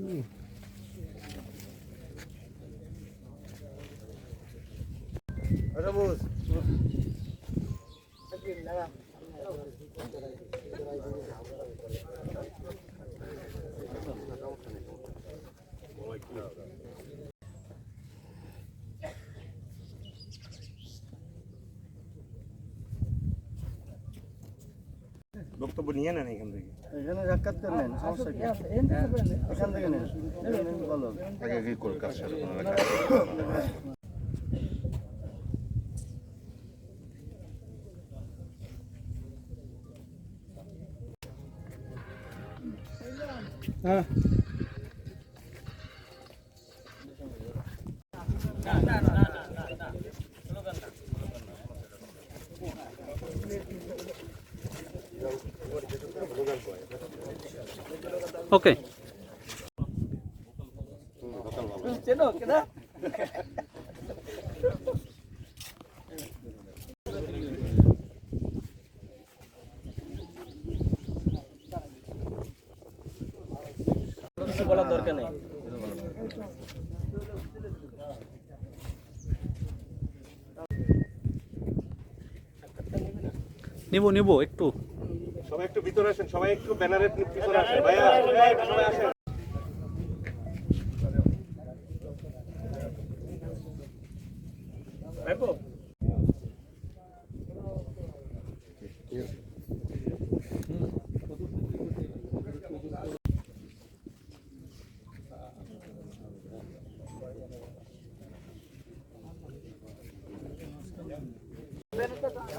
Hum. Olha a música. বক্তব্য নিয়ে নেন এখান থেকে। এখানে সাক্ষাৎ করে নেন সমস্যা কি? এখান থেকে নেন। বলো আগে আগে করে কাজ শেষ ওকে কিছু বলার দরকার নেই নিব নিব একটু। সবাই একটু ভিতরে আসেন সবাই একটু ব্যানারের পিছনে আসেন। ভাইয়া সবাই আসেন।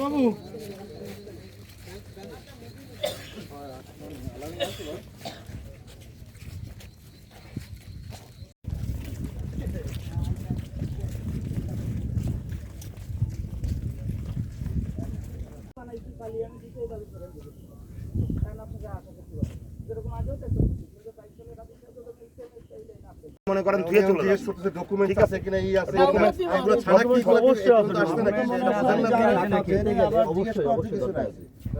বাবু। মনে করেন ধুয়ে চলে। ডকুমেন্ট ঠিক আছে। কিনা ই আছে ছাড়া কি আছে। এগুলো আসছে নাকি? অবশ্যই অবশ্যই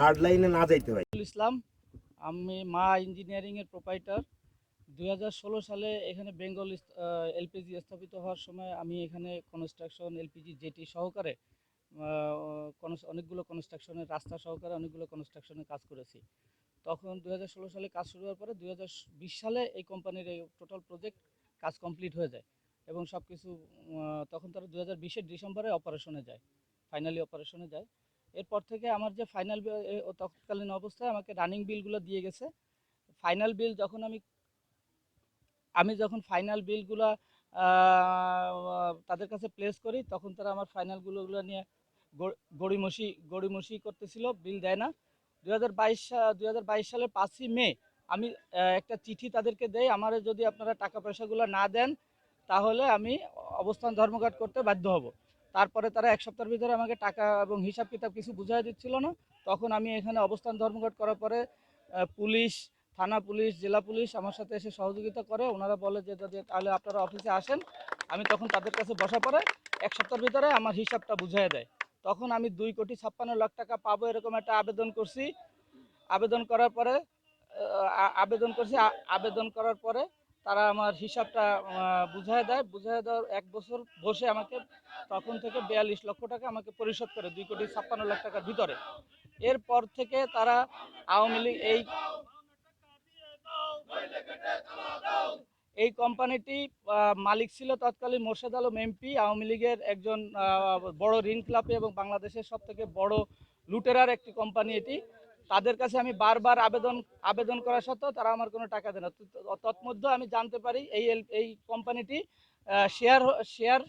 হার্ড লাইনে না যাইতে হয় ইসলাম, আমি মা ইঞ্জিনিয়ারিং এর প্রোপাইটার দুই হাজার ষোলো সালে এখানে বেঙ্গল এলপিজি স্থাপিত হওয়ার সময় আমি এখানে কনস্ট্রাকশন এলপিজি জেটি সহকারে অনেকগুলো কনস্ট্রাকশনের রাস্তা সহকারে অনেকগুলো কনস্ট্রাকশনের কাজ করেছি। তখন দুই হাজার ষোলো সালে কাজ শুরু হওয়ার পরে দুই হাজার বিশ সালে এই কোম্পানির এই টোটাল প্রজেক্ট কাজ কমপ্লিট হয়ে যায় এবং সব কিছু তখন তারা দুই হাজার ডিসেম্বরে অপারেশনে যায় ফাইনালি অপারেশনে যায়। এরপর থেকে আমার যে ফাইনাল তৎকালীন অবস্থায় আমাকে রানিং বিলগুলো দিয়ে গেছে। ফাইনাল বিল যখন আমি আমি যখন ফাইনাল বিলগুলো তাদের কাছে প্লেস করি, তখন তারা আমার ফাইনালগুলো নিয়ে গড়- গড়িমসি গড়িমসি করতেছিল বিল দেয় না। দু হাজার বাইশ, দুই হাজার বাইশ সালের পাঁচই মে, আমি একটা চিঠি তাদেরকে দেই, আমার যদি আপনারা টাকা পয়সাগুলো না দেন, তাহলে আমি অবস্থান ধর্মঘট করতে বাধ্য হব। তারপরে তারা এক সপ্তাহের ভিতরে আমাকে টাকা এবং হিসাব কিতাব কিছু বুঝাই দিচ্ছিল না। তখন আমি এখানে অবস্থান ধর্মঘট করার পরে পুলিশ, থানা পুলিশ, জেলা পুলিশ আমার সাথে এসে সহযোগিতা করে। ওনারা বলে যে, যদি তাহলে আপনারা অফিসে আসেন, আমি তখন তাদের কাছে বসা পরে এক সপ্তাহের ভিতরে আমার হিসাবটা বুঝিয়ে দেয়। তখন আমি দুই কোটি ছাপ্পান্ন লাখ টাকা পাবো এরকম একটা আবেদন করছি। আবেদন করার পরে আবেদন করছি। আবেদন করার পরে তারা আমার হিসাবটা বুঝায় দেয়। বুঝায় দেওয়ার এক বছর বসে আমাকে তখন থেকে বিয়াল্লিশ লক্ষ টাকা আমাকে পরিশোধ করে দুই কোটি ছাপ্পান্ন লাখ টাকার ভিতরে। এরপর থেকে তারা আওয়ামী লীগ, এই এই কোম্পানিটি মালিক ছিল তৎকালীন মোর্শেদ আলম এমপি। আওয়ামী লীগের একজন বড় ঋণ ক্লাবে এবং বাংলাদেশের সব থেকে বড় লুটেরার একটি কোম্পানি এটি। তাদের কাছে আমি বারবার আবেদন আবেদন করা সত্ত্বেও তারা আমার কোনো টাকা দেয় না। তৎমধ্যে আমি জানতে পারি এই এই কোম্পানিটি শেয়ার শেয়ার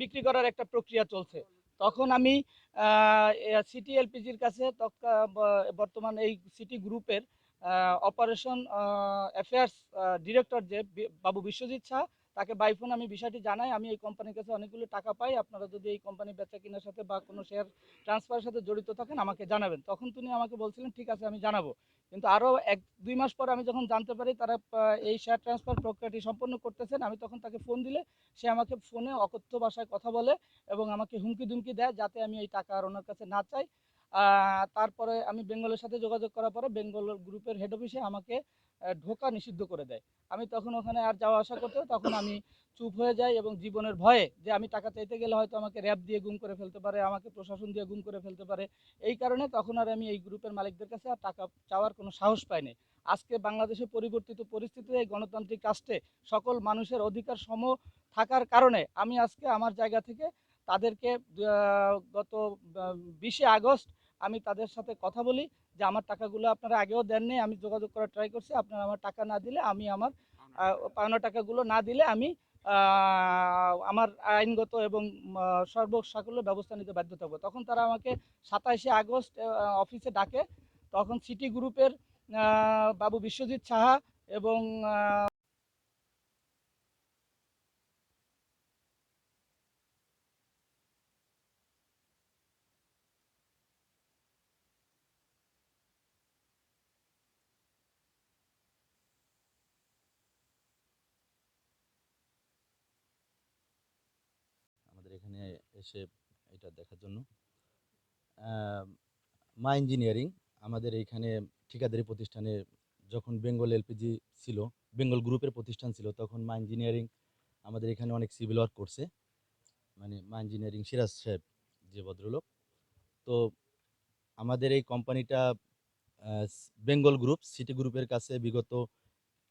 বিক্রি করার একটা প্রক্রিয়া চলছে। তখন আমি সিটি এলপিজির কাছে বর্তমান এই সিটি গ্রুপের অপারেশন অ্যাফেয়ার্স ডিরেক্টর যে বাবু বিশ্বজিৎ শাহ তাকে বাইফোন আমি বিষয়টি জানাই, আমি এই কোম্পানির কাছে অনেকগুলো টাকা পাই। আপনারা যদি এই কোম্পানি বেচা কেনার সাথে বা কোনো শেয়ার ট্রান্সফারের সাথে জড়িত থাকেন, আমাকে জানাবেন। তখন তিনি আমাকে বলছিলেন, ঠিক আছে, আমি জানাব। কিন্তু আরও এক, দুই মাস পর আমি যখন জানতে পারি, তারা এই শেয়ার ট্রান্সফার প্রক্রিয়াটি সম্পন্ন করতেছেন, আমি তখন তাকে ফোন দিলে, সে আমাকে ফোনে অকথ্য ভাষায় কথা বলে এবং আমাকে হুমকি দুমকি দেয়, যাতে আমি এই টাকা আর ওনার কাছে না চাই। তারপরে আমি বেঙ্গলের সাথে যোগাযোগ করার পরে বেঙ্গল গ্রুপের হেড অফিসে আমাকে ঢোকা নিষিদ্ধ করে দেয়। আমি তখন ওখানে আর যাওয়া আসা করতে তখন আমি চুপ হয়ে যাই এবং জীবনের ভয়ে যে আমি টাকা চাইতে গেলে হয়তো আমাকে র্যাব দিয়ে গুম করে ফেলতে পারে, আমাকে প্রশাসন দিয়ে গুম করে ফেলতে পারে। এই কারণে তখন আর আমি এই গ্রুপের মালিকদের কাছে আর টাকা চাওয়ার কোনো সাহস পাইনি আজকে বাংলাদেশে পরিবর্তিত পরিস্থিতিতে এই গণতান্ত্রিক রাষ্ট্রে সকল মানুষের অধিকার সম থাকার কারণে আমি আজকে আমার জায়গা থেকে তাদেরকে গত বিশে আগস্ট আমি তাদের সাথে কথা বলি যে আমার টাকাগুলো আপনারা আগেও দেননি, আমি যোগাযোগ করার ট্রাই করছি, আপনারা আমার টাকা না দিলে আমি আমার পাওনা টাকাগুলো না দিলে আমি আমার আইনগত এবং সর্বসাকুল্য ব্যবস্থা নিতে বাধ্য থাকব। তখন তারা আমাকে সাতাইশে আগস্ট অফিসে ডাকে। তখন সিটি গ্রুপের বাবু বিশ্বজিৎ সাহা এবং আহ, আমাদের এখানে এসে এটা দেখার জন্য। মা ইঞ্জিনিয়ারিং আমাদের এইখানে ঠিকাদারি প্রতিষ্ঠানে যখন বেঙ্গল এলপিজি ছিল, বেঙ্গল গ্রুপের প্রতিষ্ঠান ছিল, তখন মা ইঞ্জিনিয়ারিং আমাদের এখানে অনেক সিভিল ওয়ার্ক করছে। মানে মা ইঞ্জিনিয়ারিং সিরাজ সাহেব যে ভদ্রলোক। তো আমাদের এই কোম্পানিটা বেঙ্গল গ্রুপ, সিটি গ্রুপের কাছে বিগত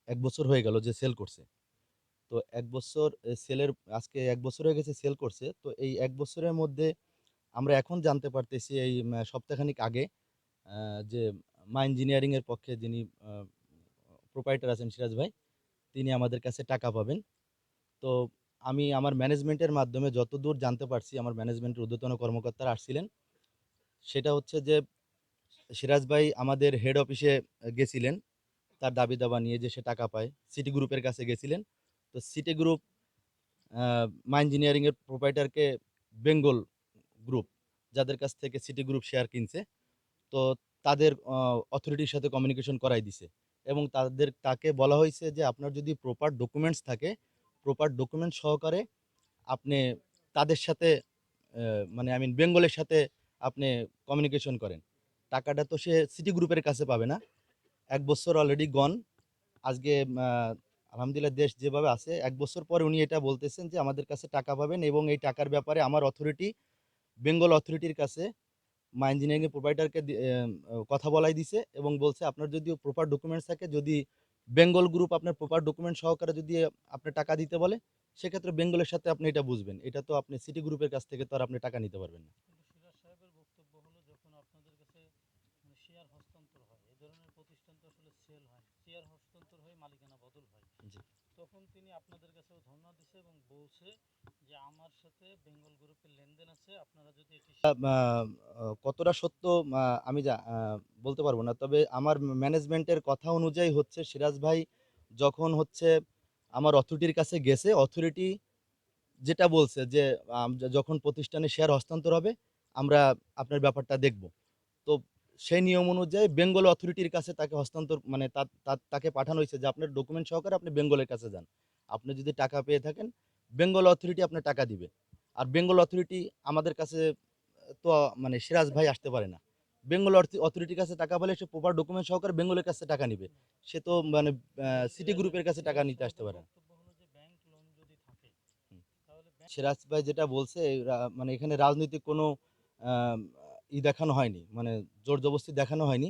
এক বছর হয়ে গেল যে সেল করছে। তো এক বছর সেলের, আজকে এক বছর হয়ে গেছে সেল করছে। তো এই এক বছরের মধ্যে আমরা এখন জানতে পারতেছি এই সপ্তাহখানিক আগে যে মা ইঞ্জিনিয়ারিং এর পক্ষে যিনি প্রোপাইটার আছেন সিরাজ ভাই, তিনি আমাদের কাছে টাকা পাবেন। তো আমি আমার ম্যানেজমেন্টের মাধ্যমে যতদূর জানতে পারছি, আমার ম্যানেজমেন্টের ঊর্ধ্বতন কর্মকর্তারা আসছিলেন। সেটা হচ্ছে যে, সিরাজ ভাই আমাদের হেড অফিসে গেছিলেন। তার দাবি দাবা নিয়ে যে সে টাকা পায় সিটি গ্রুপের কাছে গেছিলেন। তো সিটি গ্রুপ মা ইঞ্জিনিয়ারিংয়ের প্রোপাইটারকে বেঙ্গল গ্রুপ যাদের কাছ থেকে সিটি গ্রুপ শেয়ার কিনছে, তো তাদের অথরিটির সাথে কমিউনিকেশন করাই দিছে। এবং তাদের, তাকে বলা হয়েছে যে আপনার যদি প্রপার ডকুমেন্টস থাকে প্রপার ডকুমেন্ট সহকারে আপনি তাদের সাথে মানে আই মিন বেঙ্গলের সাথে আপনি কমিউনিকেশন করেন। টাকাটা তো সে সিটি গ্রুপের কাছে পাবে না। এক বছর অলরেডি গন আজকে আলহামদুলিল্লাহ দেশ যেভাবে আছে, এক বছর পরে উনি এটা বলতেছেন যে, আমাদের কাছে টাকা পাবেন এবং এই টাকার ব্যাপারে আমার অথরিটি বেঙ্গল অথরিটির কাছে, মা ইঞ্জিনিয়ারিং প্রোভাইডারকে কথা বলাই দিছে এবং বলছে, আপনার যদি প্রপার ডকুমেন্টস থাকে, যদি বেঙ্গল গ্রুপ আপনার প্রপার ডকুমেন্ট সহকারে যদি আপনি টাকা দিতে বলে, সেক্ষেত্রে বেঙ্গলের সাথে আপনি এটা বুঝবেন। এটা তো আপনি সিটি গ্রুপের কাছ থেকে তো আর আপনি টাকা নিতে পারবেন না কিন্তু সিরাজ সাহেবের বক্তব্য হলো যখন আপনাদের কাছে মানে শেয়ার হস্তান্তর হয়। এই ধরনের প্রতিষ্ঠান তো আসলে সেল হয় শেয়ার হস্তান্তর হয়ে মালিকানা বদল হয়। তখন তিনি আপনাদের কাছেও ধর্ণা দিছে এবং বলছে যে আমার সাথে বেঙ্গল গ্রুপের লেনদেন আছে আপনারা যদি এটি কতটা সত্য আমি যা বলতে পারব না। তবে আমার ম্যানেজমেন্টের কথা অনুযায়ী হচ্ছে সিরাজ ভাই যখন হচ্ছে আমার অথরিটির কাছে গেছে অথরিটি যেটা বলছে যে যখন প্রতিষ্ঠানে শেয়ার হস্তান্তর হবে আমরা আপনার ব্যাপারটা দেখব। তো সেই নিয়ম অনুযায়ী বেঙ্গল অথরিটির কাছে তাকে হস্তান্তর মানে তাকে পাঠানো হয়েছে যে আপনার ডকুমেন্ট সহকারে আপনি বেঙ্গলের কাছে যান। আপনি যদি টাকা পেয়ে থাকেন বেঙ্গল অথরিটি আপনার টাকা দিবে। আর বেঙ্গল অথরিটি আমাদের কাছে তো মানে সিরাজ ভাই আসতে পারে না। বেঙ্গল অথরিটির কাছে টাকা পেলে সে প্রপার ডকুমেন্ট সহকারে বেঙ্গলের কাছে টাকা নিবে। সে তো মানে সিটি গ্রুপের কাছে টাকা নিতে আসতে পারে না। সিরাজ ভাই যেটা বলছে মানে এখানে রাজনৈতিক কোনো ই দেখানো হয়নি মানে জোর জবস্তি দেখানো হয়নি।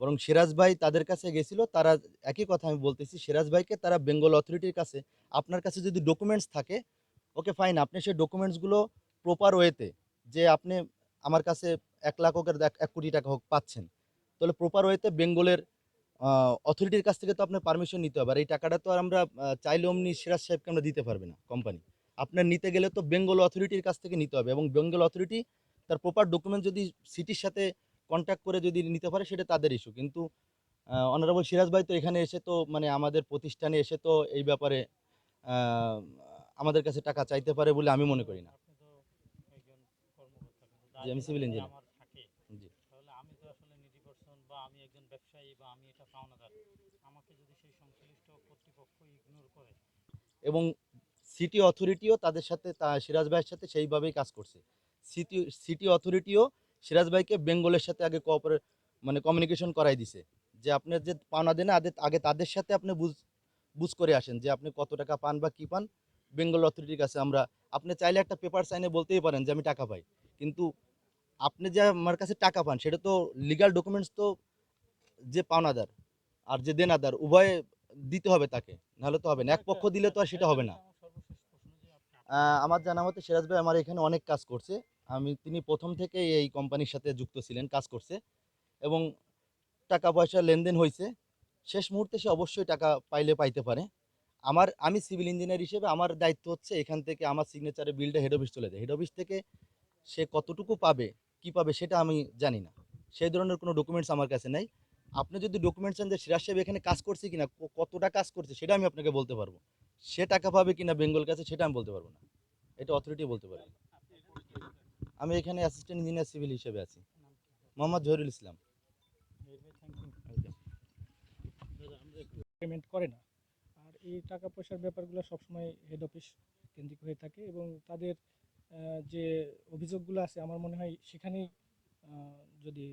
বরং সিরাজ ভাই তাদের কাছে গেছিল, তারা একই কথা আমি বলতেছি, সিরাজ ভাইকে তারা বেঙ্গল অথরিটির কাছে, আপনার কাছে যদি ডকুমেন্টস থাকে, ওকে ফাইন আপনি সেই ডকুমেন্টসগুলো প্রপার ওয়েতে যে আপনি আমার কাছে এক লাখ হোকের এক- কোটি টাকা হোক পাচ্ছেন, তাহলে প্রপার ওয়েতে বেঙ্গলের অথরিটির কাছ থেকে তো আপনার পারমিশন নিতে হবে। আর এই টাকাটা তো আর আমরা চাইলে অমনি সিরাজ সাহেবকে আমরা দিতে পারবে না কোম্পানি আপনার নিতে গেলে তো বেঙ্গল অথরিটির কাছ থেকে নিতে হবে এবং বেঙ্গল অথরিটি তার প্রপার ডকুমেন্ট যদি সিটির সাথে কন্ট্যাক্ট করে যদি নিতে পারে সেটা তাদের ইস্যু কিন্তু অনারেবল সিরাজ ভাই তো এখানে এসে তো মানে আমাদের প্রতিষ্ঠানে এসে তো এই ব্যাপারে আমাদের কাছে টাকা চাইতে পারে বলে আমি মনে করি না। জি, আমি জি। তো আসলে নিডি পারসন বা আমি একজন ব্যবসায়ী বা আমি এটা পাওনাদার আমাকে যদি সেই সংশ্লিষ্ট কর্তৃপক্ষ ইগনোর করে। এবং সিটি অথরিটিও তাদের সাথে তা সিরাজ ভাইয়ের সাথে সেইভাবেই কাজ করছে। সিটি সিটি অথরিটিও সিরাজ ভাইকে বেঙ্গলের সাথে আগে কোঅপারেট মানে কমিউনিকেশন করাই দিছে। যে আপনার যে পাওনা দেন আগে আগে তাদের সাথে আপনি বুঝ বুঝ করে আসেন যে আপনি কত টাকা পান বা কী পান। বেঙ্গল অথরিটির কাছে আমরা আপনি চাইলে একটা পেপার সাইনে বলতেই পারেন যে আমি টাকা পাই। কিন্তু আপনি যে আমার কাছে টাকা পান সেটা তো লিগাল ডকুমেন্টস তো যে পাওনাদার আর যে দেনাদার উভয়ে দিতে হবে তাকে। নাহলে তো হবে না। এক পক্ষ দিলে তো আর সেটা হবে না আমার সর্বশেষ প্রশ্ন যে আপনি আহ, আমার জানা মতে সিরাজ ভাই আমার এখানে অনেক কাজ করছে। আমি, তিনি প্রথম থেকে এই কোম্পানির সাথে যুক্ত ছিলেন, কাজ করছে। এবং টাকা পয়সা লেনদেন হয়েছে শেষ মুহূর্তে সে অবশ্যই টাকা পাইলে পাইতে পারে। আমার, আমি সিভিল ইঞ্জিনিয়ার হিসেবে আমার দায়িত্ব হচ্ছে এখান থেকে আমার সিগনেচারে বিলটা হেড অফিস চলে যায়। হেড অফিস থেকে সে কতটুকু পাবে, কি পাবে সেটা আমি জানি না। সেই ধরনের কোনো ডকুমেন্টস আমার কাছে নাই। আপনি যদি ডকুমেন্টস চান যে সিরাজ সাহেব এখানে কাজ করছে কিনা কতটা কাজ করছে সেটা আমি আপনাকে বলতে পারব। সে টাকা পাবে কিনা বেঙ্গল কাছে সেটা আমি বলতে পারব না। এটা অথরিটি বলতে পারবে আমি এখানে অ্যাসিস্ট্যান্ট ইঞ্জিনিয়ার সিভিল হিসেবে আছি। মোহাম্মদ জহিরুল ইসলাম। পেমেন্ট করে না। আর এই টাকা পয়সার ব্যাপারগুলো সবসময় হেড অফিস কেন্দ্রিক হয়ে থাকে এবং তাদের যে অভিযোগগুলো আছে, আমার মনে হয় সেখানেই যদি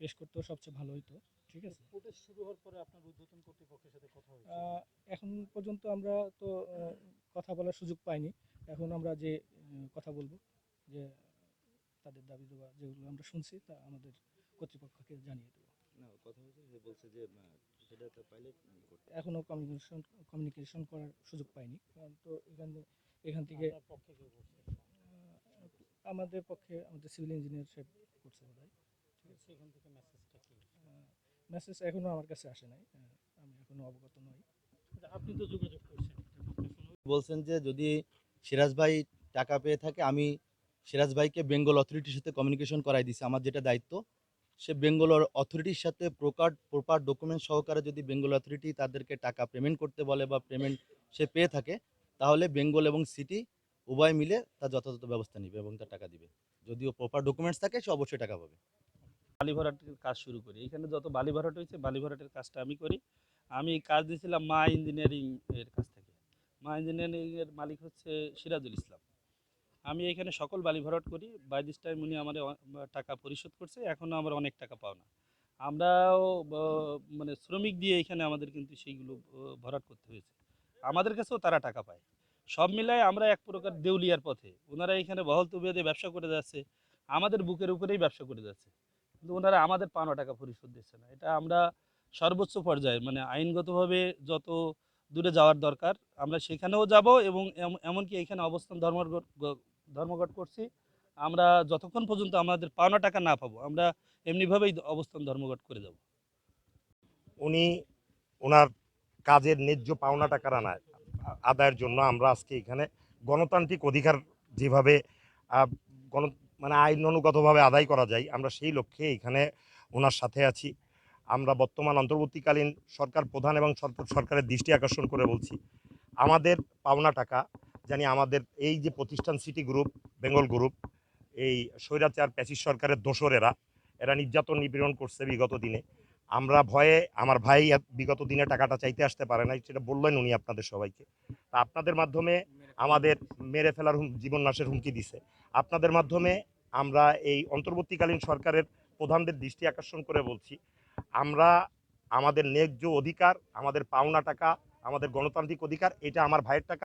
পেশ করতেও সবচেয়ে ভালো হতো ঠিক আছে। প্রোটেস্ট শুরু হওয়ার পরে আপনার ঊর্ধ্বতন কর্তৃপক্ষের সাথে কথা হয়েছে? এখন পর্যন্ত আমরা তো কথা বলার সুযোগ পাইনি। এখন আমরা যে কথা বলব যে তাদের দাবি দেওয়া যেগুলো আমরা শুনছি তা আমাদের কর্তৃপক্ষকে জানিয়ে দেবো। কথা হয়েছে বলছে যে সেটা পাইলে এখনও কমিউনিকেশন কমিউনিকেশন করার সুযোগ পাইনি। কারণ তো এখান এখান থেকে আমাদের পক্ষে আমাদের সিভিল ইঞ্জিনিয়ার সাহেব করছে বোধ হয় সেখান থেকে মেসেজটা কি মেসেজ এখনও আমার কাছে আসে নাই আমি এখনও অবগত নই। আচ্ছা, আপনি তো যোগাযোগ করছেন বলছেন যে যদি সিরাজ ভাই টাকা পেয়ে থাকে আমি সিরাজ ভাইকে বেঙ্গল অথরিটির সাথে কমিউনিকেশন করাই দিছি আমার যেটা দায়িত্ব। সে বেঙ্গল অথরিটির সাথে প্রকার প্রপার ডকুমেন্ট সহকারে যদি বেঙ্গল অথরিটি তাদেরকে টাকা পেমেন্ট করতে বলে বা পেমেন্ট সে পেয়ে থাকে তাহলে বেঙ্গল এবং সিটি উভয় মিলে তার যথাযথ ব্যবস্থা নেবে এবং তার টাকা দিবে। যদিও প্রপার ডকুমেন্টস থাকে সে অবশ্যই টাকা পাবে। বালি ভরাটের কাজ শুরু করি। এখানে যত বালি ভরাট হয়েছে বালি ভরাটের কাজটা আমি করি। আমি কাজ দিয়েছিলাম মা ইঞ্জিনিয়ারিং এর কাছ থেকে। মা ইঞ্জিনিয়ারিং এর মালিক হচ্ছে সিরাজুল ইসলাম। আমি এখানে সকল বালি ভরাট করি। বাই দিস টাইম উনি আমাদের টাকা পরিশোধ করছে। এখনও আমার অনেক টাকা পাও না। আমরাও মানে শ্রমিক দিয়ে এখানে আমাদের কিন্তু সেইগুলো ভরাট করতে হয়েছে। আমাদের কাছেও তারা টাকা পায়। সব মিলায় আমরা এক প্রকার দেউলিয়ার পথে। ওনারা এখানে বহল তবিয়তে ব্যবসা করে যাচ্ছে। আমাদের বুকের উপরেই ব্যবসা করে যাচ্ছে। কিন্তু ওনারা আমাদের পাওনা টাকা পরিশোধ দিচ্ছে না। এটা আমরা সর্বোচ্চ পর্যায়ে মানে আইনগতভাবে যত দূরে যাওয়ার দরকার, আমরা সেখানেও যাব এবং এম- এমনকি এখানে অবস্থান ধর্মঘট ধর্মঘট করছি, আমরা যতক্ষণ পর্যন্ত আমাদের পাওনা টাকা না পাবো, আমরা এমনিভাবেই অবস্থান ধর্মঘট করে যাব। উনি ওনার কাজের ন্যায্য পাওনা টাকার আনায় আদায়ের জন্য আমরা আজকে এখানে গণতান্ত্রিক অধিকার যেভাবে গণ মানে আইন অনুগতভাবে আদায় করা যায়, আমরা সেই লক্ষ্যে এখানে ওনার সাথে আছি। আমরা বর্তমান অন্তর্বর্তীকালীন সরকার প্রধান এবং সরকারের দৃষ্টি আকর্ষণ করে বলছি, আমাদের পাওনা টাকা, জানি আমাদের এই যে প্রতিষ্ঠান সিটি গ্রুপ, বেঙ্গল গ্রুপ, এই স্বৈরাচার প্যাচিস সরকারের দোসরেরা, এরা নির্যাতন নিপীড়ন করছে বিগত দিনে। আমরা ভয়ে আমার ভাই বিগত দিনে টাকাটা চাইতে আসতে পারে নাই, সেটা বললেন উনি আপনাদের সবাইকে। তা আপনাদের মাধ্যমে আমাদের মেরে ফেলার জীবন নাশের হুমকি দিছে। আপনাদের মাধ্যমে আমরা এই অন্তর্বর্তীকালীন সরকারের প্রধানদের দৃষ্টি আকর্ষণ করে বলছি। আমরা আমাদের ন্যায্য অধিকার, আমাদের পাওনা টাকা, আমাদের গণতান্ত্রিক অধিকার, এটা আমার ভাইয়ের টাকা।